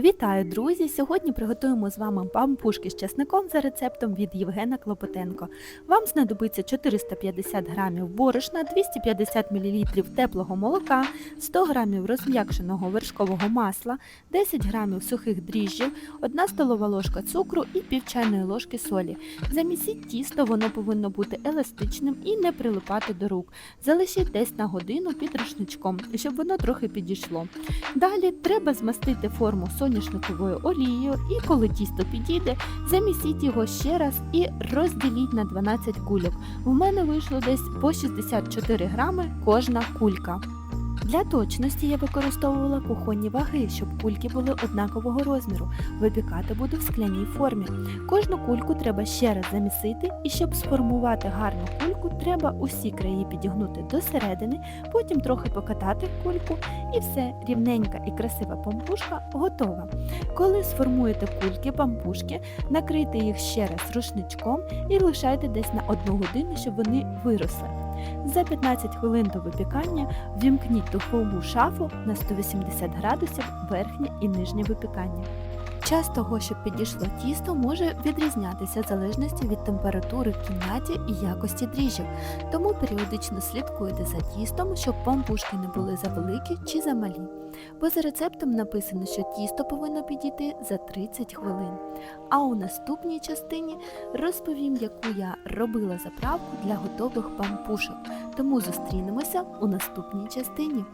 Вітаю, друзі! Сьогодні приготуємо з вами пампушки з часником за рецептом від Євгена Клопотенко. Вам знадобиться 450 г борошна, 250 мл теплого молока, 100 г розм'якшеного вершкового масла, 10 г сухих дріжджів, 1 столова ложка цукру і пів чайної ложки солі. Замісіть тісто, воно повинно бути еластичним і не прилипати до рук. Залишіть десь на годину під рушничком, щоб воно трохи підійшло. Далі треба змастити форму соняшниковою олією і коли тісто підійде, замісіть його ще раз і розділіть на 12 кульок. У мене вийшло десь по 64 грами кожна кулька. Для точності я використовувала кухонні ваги, щоб кульки були однакового розміру. Випікати буду в скляній формі. Кожну кульку треба ще раз замісити, і щоб сформувати гарну кульку, треба усі краї підігнути до середини, потім трохи покатати кульку, і все, рівненька і красива пампушка готова. Коли сформуєте кульки пампушки, накрийте їх ще раз рушничком і лишайте десь на 1 годину, щоб вони виросли. За 15 хвилин до випікання ввімкніть духову шафу на 180 градусів верхнє і нижнє випікання. Час того, щоб підійшло тісто, може відрізнятися в залежності від температури в кімнаті і якості дріжджів, тому періодично слідкуйте за тістом, щоб пампушки не були завеликі чи замалі. Бо за рецептом написано, що тісто повинно підійти за 30 хвилин. А у наступній частині розповім, яку я робила заправку для готових пампушок. Тому зустрінемося у наступній частині.